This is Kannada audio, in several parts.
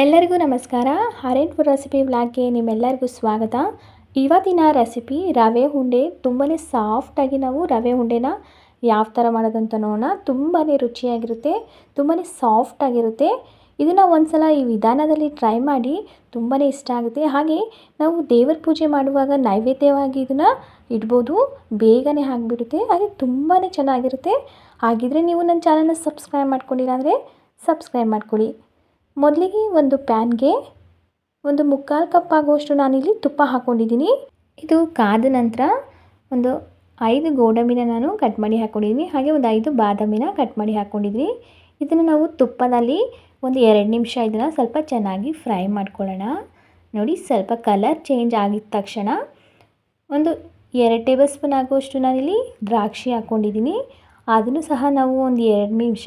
ಎಲ್ಲರಿಗೂ ನಮಸ್ಕಾರ. ಹರೇನ್ಪುರ್ ರೆಸಿಪಿ ವ್ಲಾಗ್ಗೆ ನಿಮ್ಮೆಲ್ಲರಿಗೂ ಸ್ವಾಗತ. ಇವತ್ತಿನ ರೆಸಿಪಿ ರವೆ ಉಂಡೆ ತುಂಬಾ ಸಾಫ್ಟಾಗಿ ನಾವು ರವೆ ಉಂಡೆನ ಯಾವ ಥರ ಮಾಡೋದಂತ ನೋಡೋಣ. ತುಂಬಾ ರುಚಿಯಾಗಿರುತ್ತೆ. ತುಂಬಾ ಸಾಫ್ಟಾಗಿರುತ್ತೆ ಇದನ್ನು ಒಂದು ಸಲ ಈ ವಿಧಾನದಲ್ಲಿ ಟ್ರೈ ಮಾಡಿ ತುಂಬಾ ಇಷ್ಟ ಆಗುತ್ತೆ. ಹಾಗೆ ನಾವು ದೇವರ ಪೂಜೆ ಮಾಡುವಾಗ ನೈವೇದ್ಯವಾಗಿ ಇದನ್ನು ಇಡ್ಬೋದು. ಬೇಗನೆ ಆಗಿಬಿಡುತ್ತೆ. ಹಾಗೆ ತುಂಬಾ ಚೆನ್ನಾಗಿರುತ್ತೆ. ಹಾಗಿದ್ರೆ ನೀವು ನನ್ನ ಚಾನಲ್ನ ಸಬ್ಸ್ಕ್ರೈಬ್ ಮಾಡ್ಕೊಂಡಿಲ್ಲ ಅಂದರೆ ಸಬ್ಸ್ಕ್ರೈಬ್ ಮಾಡ್ಕೊಳ್ಳಿ. ಮೊದಲಿಗೆ ಒಂದು ಪ್ಯಾನ್ಗೆ ಒಂದು ಮುಕ್ಕಾಲು ಕಪ್ ಆಗುವಷ್ಟು ನಾನಿಲ್ಲಿ ತುಪ್ಪ ಹಾಕ್ಕೊಂಡಿದ್ದೀನಿ ಇದು ಕಾದ ನಂತರ ಒಂದು ಐದು ಗೋಡಂಬಿನ ನಾನು ಕಟ್ ಮಾಡಿ ಹಾಕ್ಕೊಂಡಿದ್ದೀನಿ ಹಾಗೆ ಒಂದು ಐದು ಬಾದಾಮಿನ ಕಟ್ ಮಾಡಿ ಹಾಕ್ಕೊಂಡಿದ್ದೀನಿ ಇದನ್ನು ನಾವು ತುಪ್ಪದಲ್ಲಿ ಒಂದು ಎರಡು ನಿಮಿಷ ಇದನ್ನು ಸ್ವಲ್ಪ ಚೆನ್ನಾಗಿ ಫ್ರೈ ಮಾಡ್ಕೊಳ್ಳೋಣ. ನೋಡಿ, ಸ್ವಲ್ಪ ಕಲರ್ ಚೇಂಜ್ ಆಗಿದ ತಕ್ಷಣ ಒಂದು ಎರಡು ಟೇಬಲ್ ಸ್ಪೂನ್ ಆಗುವಷ್ಟು ನಾನಿಲ್ಲಿ ದ್ರಾಕ್ಷಿ ಹಾಕ್ಕೊಂಡಿದ್ದೀನಿ ಅದನ್ನು ಸಹ ನಾವು ಒಂದು ಎರಡು ನಿಮಿಷ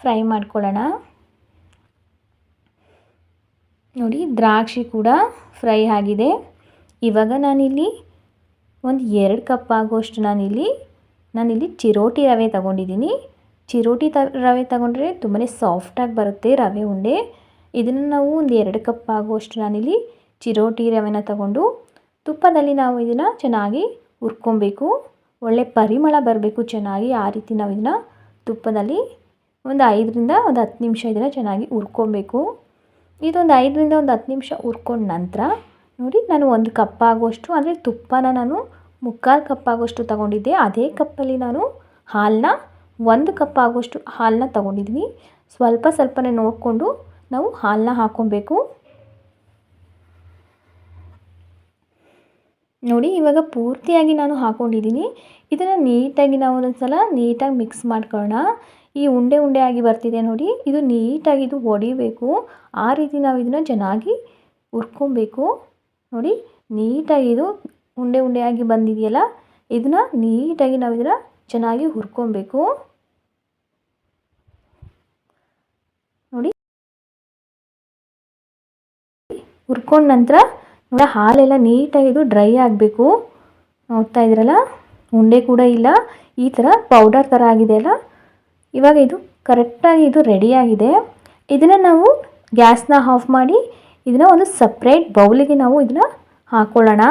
ಫ್ರೈ ಮಾಡ್ಕೊಳ್ಳೋಣ. ನೋಡಿ, ದ್ರಾಕ್ಷಿ ಕೂಡ ಫ್ರೈ ಆಗಿದೆ. ಇವಾಗ ನಾನಿಲ್ಲಿ ಒಂದು ಎರಡು ಕಪ್ ಆಗುವಷ್ಟು ನಾನಿಲ್ಲಿ ನಾನಿಲ್ಲಿ ಚಿರೋಟಿ ರವೆ ತಗೊಂಡಿದ್ದೀನಿ. ಚಿರೋಟಿ ತ, ರವೆ ತಗೊಂಡ್ರೆ ತುಂಬಾ ಸಾಫ್ಟಾಗಿ ಬರುತ್ತೆ ರವೆ ಉಂಡೆ. ಇದನ್ನು ನಾವು ಒಂದು ಎರಡು ಕಪ್ ಆಗುವಷ್ಟು ನಾನಿಲ್ಲಿ ಚಿರೋಟಿ ರವೆನ ತಗೊಂಡು ತುಪ್ಪದಲ್ಲಿ ನಾವು ಇದನ್ನು ಚೆನ್ನಾಗಿ ಹುರ್ಕೊಬೇಕು. ಒಳ್ಳೆ ಪರಿಮಳ ಬರಬೇಕು ಚೆನ್ನಾಗಿ, ಆ ರೀತಿ ನಾವು ಇದನ್ನು ತುಪ್ಪದಲ್ಲಿ ಒಂದು ಐದರಿಂದ ಒಂದು ಹತ್ತು ನಿಮಿಷ ಇದನ್ನು ಚೆನ್ನಾಗಿ ಹುರ್ಕೊಬೇಕು. ಇದೊಂದು ಐದರಿಂದ ಒಂದು ಹತ್ತು ನಿಮಿಷ ಹುರ್ಕೊಂಡ ನಂತರ ನೋಡಿ ನಾನು ಒಂದು ಕಪ್ ಆಗುವಷ್ಟು ಅಂದರೆ ತುಪ್ಪನ ನಾನು ಮುಕ್ಕಾಲು ಕಪ್ ಆಗುವಷ್ಟು ತಗೊಂಡಿದ್ದೆ. ಅದೇ ಕಪ್ಪಲ್ಲಿ ನಾನು ಹಾಲನ್ನ ಒಂದು ಕಪ್ ಆಗುವಷ್ಟು ಹಾಲನ್ನ ತಗೊಂಡಿದ್ದೀನಿ. ಸ್ವಲ್ಪ ಸ್ವಲ್ಪನೇ ನೋಡಿಕೊಂಡು ನಾವು ಹಾಲನ್ನ ಹಾಕ್ಕೊಬೇಕು ನೋಡಿ ಇವಾಗ ಪೂರ್ತಿಯಾಗಿ ನಾನು ಹಾಕ್ಕೊಂಡಿದ್ದೀನಿ ಇದನ್ನು ನೀಟಾಗಿ ನಾವು ಒಂದೊಂದು ಸಲ ನೀಟಾಗಿ ಮಿಕ್ಸ್ ಮಾಡ್ಕೊಳ್ಳೋಣ. ಈ ಉಂಡೆ ಉಂಡೆ ಆಗಿ ಬರ್ತಿದೆ ನೋಡಿ. ಇದು ನೀಟಾಗಿ ಇದು ಹೊಡಿಬೇಕು ಆ ರೀತಿ ನಾವು ಇದನ್ನು ಚೆನ್ನಾಗಿ ಹುರ್ಕೊಬೇಕು. ನೋಡಿ, ನೀಟಾಗಿ ಇದು ಉಂಡೆ ಉಂಡೆಯಾಗಿ ಬಂದಿದೆಯಲ್ಲ, ಇದನ್ನು ನೀಟಾಗಿ ನಾವು ಇದನ್ನು ಚೆನ್ನಾಗಿ ಹುರ್ಕೊಬೇಕು. ನೋಡಿ. ಹುರ್ಕೊಂಡ ನಂತರ ನೋಡಿ, ಹಾಲೆಲ್ಲ ನೀಟಾಗಿ ಇದು ಡ್ರೈ ಆಗಬೇಕು. ನೋಡ್ತಾ ಇದ್ರಲ್ಲ ಉಂಡೆ ಕೂಡ ಇಲ್ಲ. ಈ ಥರ ಪೌಡರ್ ಥರ ಆಗಿದೆ ಅಲ್ಲ. ಇವಾಗ ಇದು ಕರೆಕ್ಟಾಗಿ ಇದು ರೆಡಿಯಾಗಿದೆ. ಇದನ್ನು ನಾವು ಗ್ಯಾಸ್ನ ಆಫ್ ಮಾಡಿ ಇದನ್ನು ಒಂದು ಸಪ್ರೇಟ್ ಬೌಲಿಗೆ ನಾವು ಇದನ್ನು ಹಾಕ್ಕೊಳ್ಳೋಣ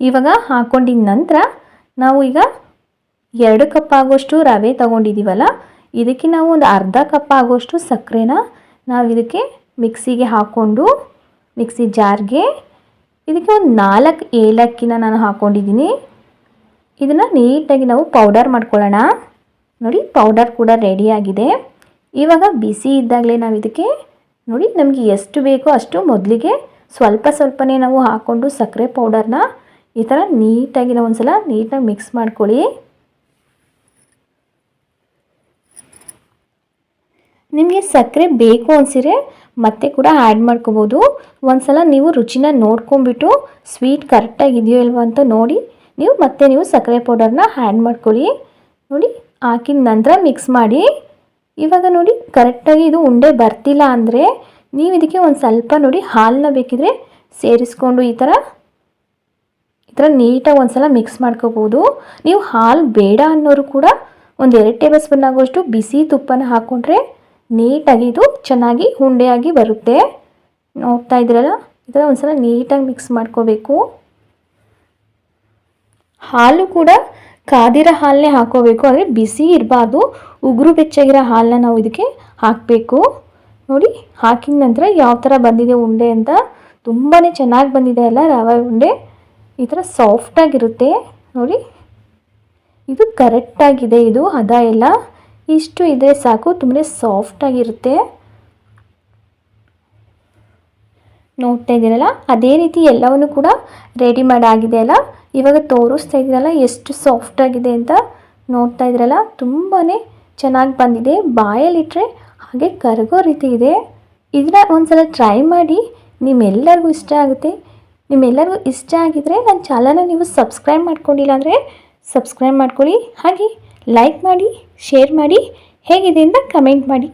ಇವಾಗ ಹಾಕ್ಕೊಂಡಿದ ನಂತರ ನಾವು ಈಗ ಎರಡು ಕಪ್ ಆಗೋಷ್ಟು ರವೆ ತಗೊಂಡಿದ್ದೀವಲ್ಲ ಇದಕ್ಕೆ ನಾವು ಒಂದು ಅರ್ಧ ಕಪ್ ಆಗೋಷ್ಟು ಸಕ್ಕರೆನ ನಾವು ಇದಕ್ಕೆ ಮಿಕ್ಸಿಗೆ ಹಾಕ್ಕೊಂಡು ಮಿಕ್ಸಿ ಜಾರ್ಗೆ ಇದಕ್ಕೆ ಒಂದು ನಾಲ್ಕು ಏಲಕ್ಕಿನ ನಾನು ಹಾಕ್ಕೊಂಡಿದ್ದೀನಿ. ಇದನ್ನು ನೀಟಾಗಿ ನಾವು ಪೌಡರ್ ಮಾಡ್ಕೊಳ್ಳೋಣ. ನೋಡಿ, ಪೌಡರ್ ಕೂಡ ರೆಡಿಯಾಗಿದೆ ಇವಾಗ ಬಿಸಿ ಇದ್ದಾಗಲೇ ನಾವು ಇದಕ್ಕೆ ನೋಡಿ, ನಮಗೆ ಎಷ್ಟು ಬೇಕೋ ಅಷ್ಟು ಮೊದಲಿಗೆ ಸ್ವಲ್ಪ ಸ್ವಲ್ಪನೇ ನಾವು ಹಾಕ್ಕೊಂಡು ಸಕ್ಕರೆ ಪೌಡರ್ನ ಈ ಥರ ನೀಟಾಗಿ ನಾವು ಒಂದು ಸಲ ನೀಟಾಗಿ ಮಿಕ್ಸ್ ಮಾಡ್ಕೊಳ್ಳಿ. ನಿಮಗೆ ಸಕ್ಕರೆ ಬೇಕು ಅನಿಸಿದ್ರೆ ಮತ್ತೆ ಕೂಡ ಆ್ಯಡ್ ಮಾಡ್ಕೋಬೋದು. ಒಂದು ಸಲ ನೀವು ರುಚಿನ ನೋಡ್ಕೊಂಬಿಟ್ಟು ಸ್ವೀಟ್ ಕರೆಕ್ಟಾಗಿ ಇಲ್ವೋ ಅಂತ ನೋಡಿ, ನೀವು ಮತ್ತೆ ನೀವು ಸಕ್ಕರೆ ಪೌಡರ್ನ ಆ್ಯಡ್ ಮಾಡ್ಕೊಳ್ಳಿ. ನೋಡಿ, ಹಾಕಿದ ನಂತರ ಮಿಕ್ಸ್ ಮಾಡಿ. ಇವಾಗ ನೋಡಿ ಕರೆಕ್ಟಾಗಿ ಇದು ಉಂಡೆ ಬರ್ತಿಲ್ಲ ಅಂದರೆ ನೀವು ಇದಕ್ಕೆ ಒಂದು ಸ್ವಲ್ಪ ನೋಡಿ ಹಾಲನ್ನ ಬೇಕಿದ್ರೆ ಸೇರಿಸ್ಕೊಂಡು ಈ ಥರ ಈ ಥರ ನೀಟಾಗಿ ಒಂದು ಸಲ ಮಿಕ್ಸ್ ಮಾಡ್ಕೋಬೋದು. ನೀವು ಹಾಲು ಬೇಡ ಅನ್ನೋರು ಕೂಡ ಒಂದು ಎರಡು ಟೇಬಲ್ ಸ್ಪೂನ್ ಆಗುವಷ್ಟು ಬಿಸಿ ತುಪ್ಪನ ಹಾಕ್ಕೊಂಡ್ರೆ ನೀಟಾಗಿ ಇದು ಚೆನ್ನಾಗಿ ಉಂಡೆಯಾಗಿ ಬರುತ್ತೆ. ನೋಡ್ತಾ ಇದ್ದೀರಲ್ಲ? ಈ ಥರ ಒಂದ್ಸಲ ನೀಟಾಗಿ ಮಿಕ್ಸ್ ಮಾಡ್ಕೋಬೇಕು. ಹಾಲು ಕೂಡ ಕಾದಿರೋ ಹಾಲನ್ನೇ ಹಾಕೋಬೇಕು. ಅಂದರೆ ಬಿಸಿ ಇರಬಾರ್ದು. ಉಗುರು ಬೆಚ್ಚಗಿರೋ ಹಾಲನ್ನ ನಾವು ಇದಕ್ಕೆ ಹಾಕಬೇಕು. ನೋಡಿ, ಹಾಕಿದ ನಂತರ ಯಾವ ಥರ ಬಂದಿದೆ ಉಂಡೆ ಅಂತ ತುಂಬಾ ಚೆನ್ನಾಗಿ ಬಂದಿದೆ ಅಲ್ಲ ರವೆ ಉಂಡೆ. ಈ ಥರ ಸಾಫ್ಟಾಗಿರುತ್ತೆ ನೋಡಿ, ಇದು ಕರೆಕ್ಟಾಗಿದೆ ಇದು ಹದ ಎಲ್ಲ. ಇಷ್ಟು ಇದ್ದರೆ ಸಾಕು, ತುಂಬನೇ ಸಾಫ್ಟಾಗಿರುತ್ತೆ ನೋಡ್ತಾ ಇದ್ದೀರಲ್ಲ, ಅದೇ ರೀತಿ ಎಲ್ಲವನ್ನು ಕೂಡ ರೆಡಿ ಮಾಡಾಗಿದೆ ಅಲ್ಲ? ಇವಾಗ ತೋರಿಸ್ತಾ ಇದ್ದೀರಲ್ಲ, ಎಷ್ಟು ಸಾಫ್ಟಾಗಿದೆ ಅಂತ ನೋಡ್ತಾ ಇದ್ದೀರಲ್ಲ? ತುಂಬಾ ಚೆನ್ನಾಗಿ ಬಂದಿದೆ. ಬಾಯಲ್ಲಿಟ್ಟರೆ ಹಾಗೆ ಕರಗೋ ರೀತಿ ಇದೆ. ಇದನ್ನ ಒಂದ್ಸಲ ಟ್ರೈ ಮಾಡಿ, ನಿಮ್ಮೆಲ್ಲರಿಗೂ ಇಷ್ಟ ಆಗುತ್ತೆ. ನಿಮ್ಮೆಲ್ಲರಿಗೂ ಇಷ್ಟ ಆಗಿದ್ರೆ ನನ್ನ ಚಾನಲ್ನ ನೀವು ಸಬ್ಸ್ಕ್ರೈಬ್ ಮಾಡ್ಕೊಂಡಿಲ್ಲ ಅಂದರೆ ಸಬ್ಸ್ಕ್ರೈಬ್ ಮಾಡ್ಕೊಳ್ಳಿ. ಹಾಗೆ ಲೈಕ್ ಮಾಡಿ ಶೇರ್ ಮಾಡಿ ಹೇಗಿದೆ ಅಂತ ಕಮೆಂಟ್ ಮಾಡಿ.